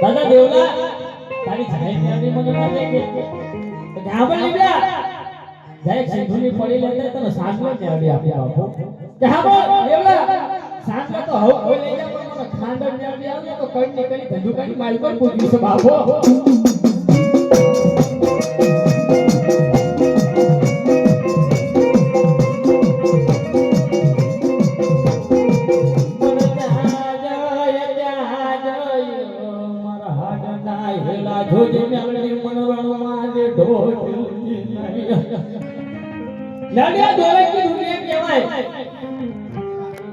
દાદા મારું દેવલા તારી જાય સાંજનો તો હવે લઈ જા ખાંડ મેળવી આવે તો કઈ ની કરી ધંધુ કરી મારી પર પૂછ્યું છે બાપુ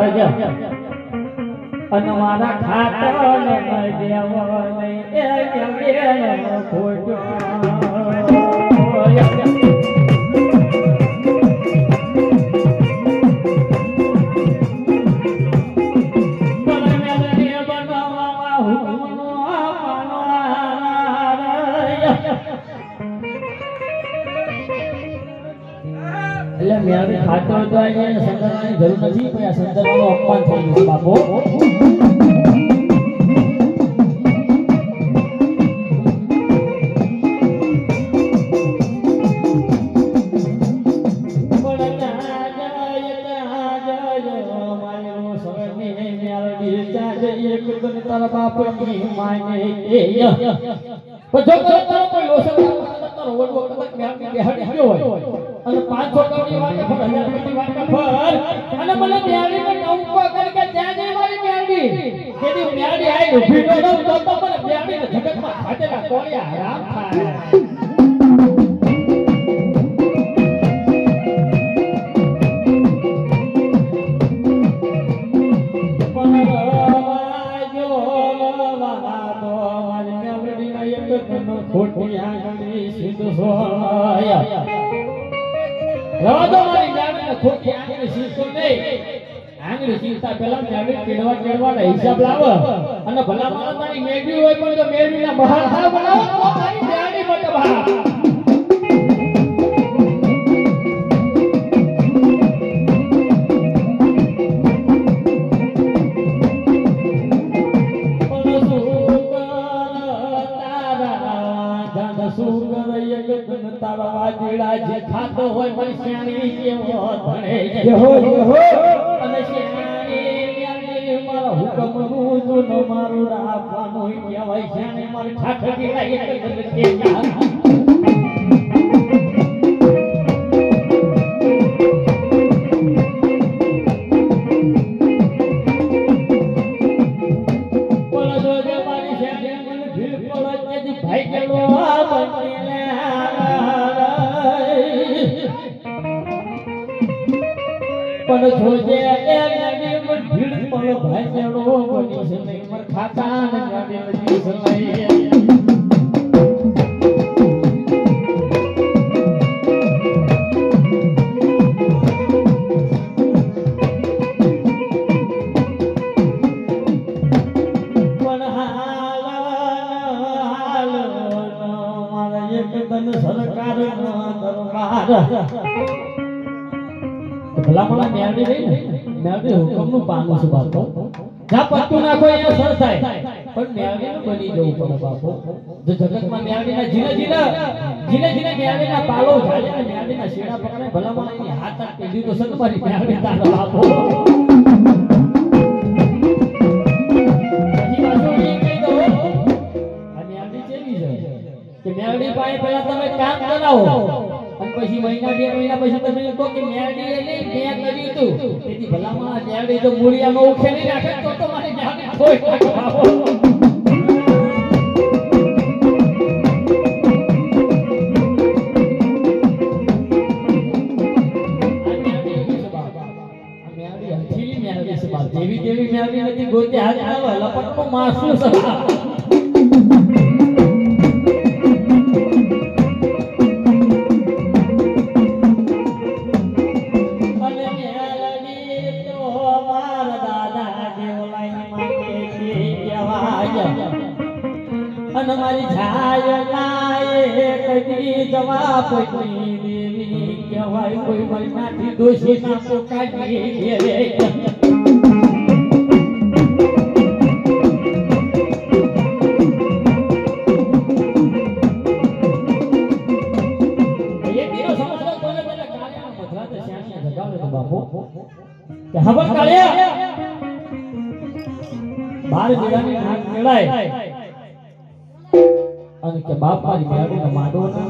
બાપ અને મારા ખાતા નહીં એ ખોટું મેળવી ખાતો હોય અહીંયા સંદર્ભની જરૂર નથી, પણ આ સંદર્ભનું અપમાન થઈ ગયું બાપો. તારા બાપની માને એ જો તારો કોઈ લોસર તારો ઓળવો કદાચ હોય. અને પાંચ વાત વાટે ફર હજાર રૂપિયાની વાટે ફર અને મને મેળવી ને ટંકો કરી કે ત્યાં જઈ મારી મેળવી કેદી મેળવી આઈ ઊભી તો તો પણ મેળવી ને જગતમાં ખાતેલા કોળિયા હરામ થાય સીધતા પહેલા મેળવી કેળવા કેળવાના હિસાબ લાવ. અને ભલા તારી મેળવી હોય પણ જો મેળવીના બહાર થાવ બનાવો તો તારી મેળવી મત બહાર. તારા વાજીડા જે ખાતો હોય મારી શ્યાણી કેવો ધણે પણ જોજે મારી પર ભાજડો બની સલઈ મર ખાતા ન ગાડે બની સલઈ ભલામણા મેળવી રહી ને. મેળવી હુકમનું પાનું છે બાપો? જા પત્તું નાખો અહીંયા સર થાય. પણ મેળવીનું બની જવું પડે બાપો. જો જગતમાં મેળવીના જીને જીને જીને જીને મેળવીના પાલો ઝાલે ને શેડા પકડે ભલા એની હાથ હાથ પેઢી તો સર મારી મેળવી તારો બાપો કે મેળવી પાસે પહેલા તમે કામ કરાવો. પછી મહિના, બે મહિના પછી તમે કહો કે મેળવી નહીં, મેં કર્યું હતું તેથી ભલામાં મેળવી તો મૂળિયામાં ઉખેડી નાખે તો તો મારે જાણે કોઈ દેવી દેવી મેળવી નથી, ગોતી હાથ આવે લપટનું માસું છે જવાબ કોઈ દેવી કહેવાય, કોઈ મારી દોષી ના તો બાપુ. કે હબર બાર દીવાની નાક કેળાય. અને કે બાપ મારી મેળવીને માંડવો ના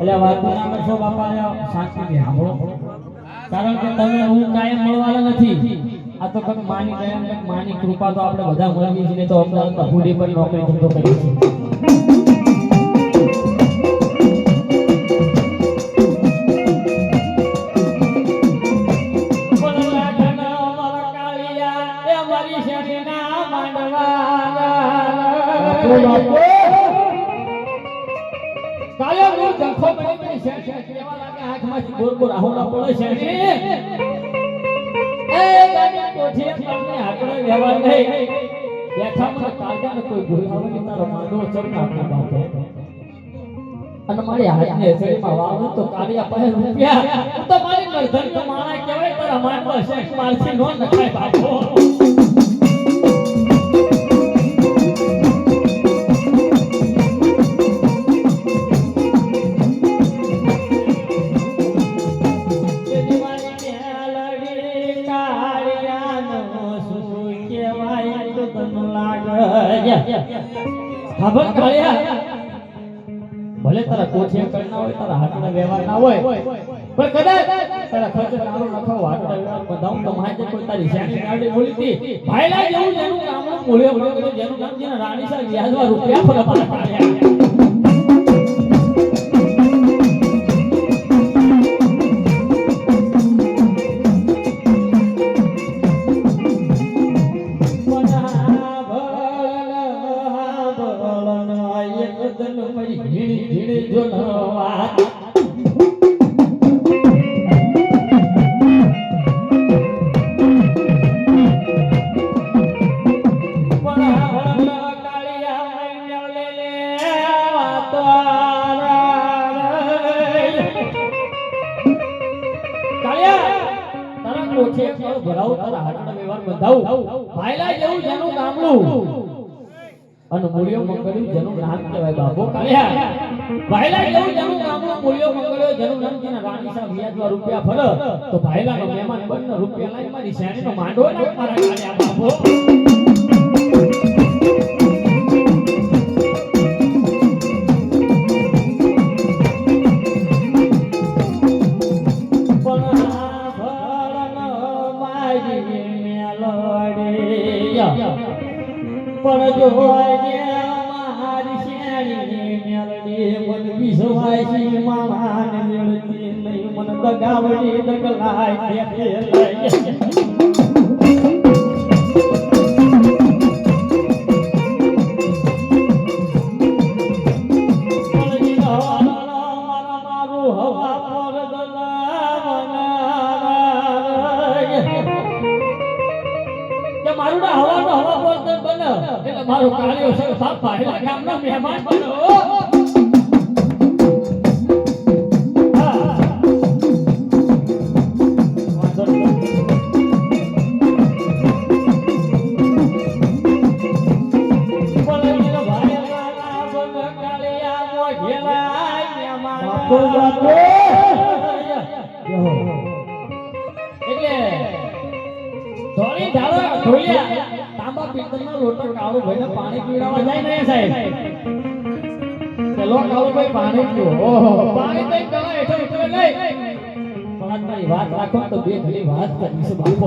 એટલે વાતનું નામ છો બાપા શાંતિથી સાંભળો. કારણ કે તમે હું કાયમ મળવાના નથી. આ તો કંઈક માની કંઈક માની કૃપા તો આપણે બધા મળવી છીએ તો અમદાવાદમાં હુડી પર નોકરી ધંધો કરીએ છીએ. કાળિયા છે. કેવા લાગે આંખમાંથી ગોર ગોર આહોડા પડે છે. ને એ ગાડી કોઠીએ તમને હાકડે વ્યવહાર નહીં. બેઠા મને કાળજાને કોઈ બોલાવે ને તારો માંડવો ચડના આપો બાપો. અને મારી હાથની હથેળીમાં વાવ તો કાળિયા પાસે રૂપિયા. તો મારી નરધન માણા કહેવાય તારા માંડવો શેખ મારથી નો નખાય બાપો. કાળિયા. ભલે તારા કોઠીએ કરના હોય, તારા હાથના વ્યવહાર ના હોય, પણ કદાચ તારા ખર્ચ તારો નખો હાથના વ્યવહાર બધાઉં તો માહિતી કોઈ તારી શાણી ગાડી બોલી હતી ભાઈલા જેવું જેનું નામ મૂળ્યો મૂળ્યો જેનું નામ જેના રાણી સાહેબ વ્યાજવા રૂપિયા ફરવા પાછા ભરાવું તારા હાટડા વ્યવહાર બંધાવું. ભાઈલા જેવું જેનું ગામડું અને મૂળિયો મંગળ્યું જેનું નામ કહેવાય. બાપો કાળિયા ભાઈલા જેવું જેનું ગામડું મૂળિયો મંગળ્યો જેનું નામ જેના રાણી સાહેબ વ્યાજમાં રૂપિયા ભર, તો ભાઈલાનો મહેમાન બંને રૂપિયા લાઈ મારી શેણીનો માંડો ના મારા કાળિયા બાપો લોટો કાળો ભાઈને પાણી પીવડાવવા જાય ને સાહેબ. પેલો કાળો ભાઈ પાણી પીવો. ઓહો. પાણી તો એક હેઠો ઉતરે નહીં પણ મારી વાત રાખો તો બે ખાલી વાત કરીશ બાપો.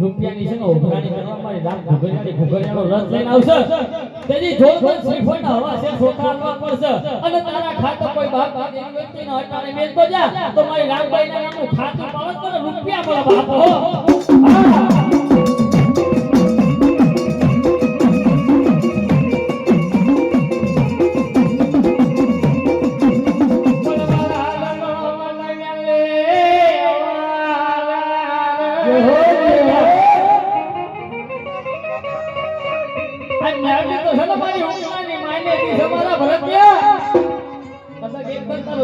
રૂપિયાની છે ને ઉઘરાણી કરવા મારી રામ ઘુઘરિયાની ઘુઘરિયાનો રસ લઈને આવશે. તેની જોર શ્રીફળ હવા છે છોકરા આલવા પડશે. અને તારા ખાતે કોઈ બાપ દાદી વ્યક્તિને અટાણે મેલતો જા. તો મારી રામભાઈના નામનું ખાતું પાવત તો રૂપિયા મળવા બાપ.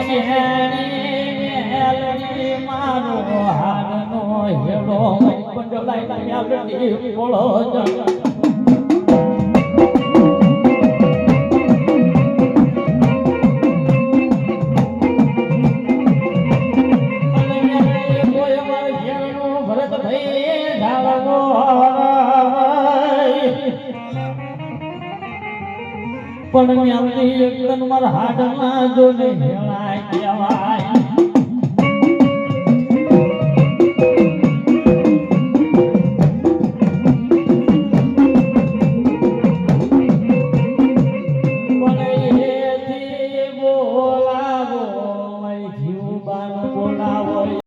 શેણી મેલડી મારો હારનો હેડો. પંડલાઈ મેલડી બોલો અને પણ મેલડી એકદમ મારા હાડમાં હેળાય કેવા